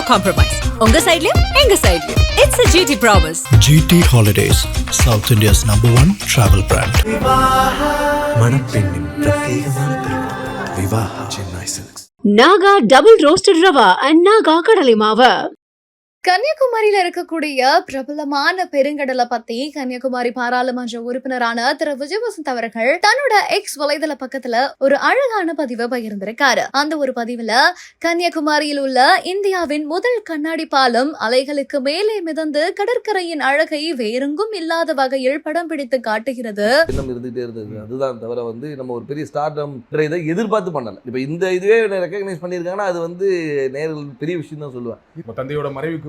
No compromise உங்க சைடுலயும் எங்க சைடுலயும் it's a GT promise GT Holidays, South India's number one travel brand. மணப்பெண்ணின் பிரத்யேகமான Vivaha. Chennai silks. Naga double roasted rava and Naga கடலை மாவு. கன்னியாகுமரியில இருக்கக்கூடிய பிரபலமான பெருங்கடலை பத்தி கன்னியாகுமரி பாராளுமன்ற உறுப்பினரான திரு. விஜய் வசந்த் அவர்கள் தன்னோட எக்ஸ் வலைதள பக்கத்துல ஒரு அழகான பதிவை பகிர்ந்திருக்காரு. அந்த ஒரு பதிவுல கன்னியாகுமரியில் உள்ள இந்தியாவின் முதல் கண்ணாடி பாலம் அலைகளுக்கு மேலே மிதந்து கடற்கரையின் அழகை வேறெங்கும் இல்லாத வகையில் படம் பிடித்து காட்டுகிறது. எண்ணம் இருந்துகிட்டே இருந்தது. அதுதான் தவிர வந்து நம்ம ஒரு பெரிய ஸ்டார்டம் இதை எதிர்பார்த்து பண்ணல. இப்போ இந்த இதுவே ரெக்கக்னைஸ் பண்ணியிருக்காங்கன்னா அது வந்து நேரில் பெரிய விஷயம் தான் சொல்லுவேன் இப்போ தந்தையோட மறைவுக்கு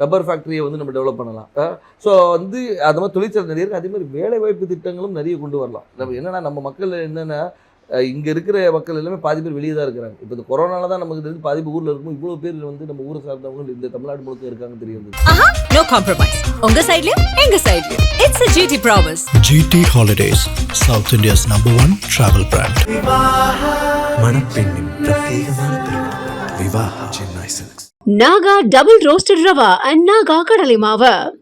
ரப்பர் ஃபேக்ட்ரியை வந்து நம்ம டெவலப் பண்ணலாம். ஸோ வந்து அது மாதிரி தொழிற்சாலை நிறைய இருக்குது அதே மாதிரி வேலை வாய்ப்பு திட்டங்களும் நிறைய கொண்டு வரலாம். நம்ம என்னன்னா நம்ம மக்கள் என்னென்னா இங்கே இருக்கிற மக்கள் எல்லாமே பாதி பேர் வெளியே தான் இருக்கிறாங்க. இப்போ இந்த கொரோனால தான் நமக்கு தெரிஞ்சு பாதி பேர் ஊரில் இருக்கும் இவ்வளோ பேர் வந்து நம்ம ஊரை சார்ந்தவங்க இந்த தமிழ்நாடு முழுக்க இருக்காங்க தெரியும் நோ காம்ப்ரமைஸ் உங்க சைட்லயும் எங்க சைட்லயும் it's a GT promise GT Holidays, South India's number one travel brand. மணப்பெண்ணின் பிரத்யேகமான திருமணம் Vivaha Chennai Naga double roasted rava and Naga கடலை மாவு.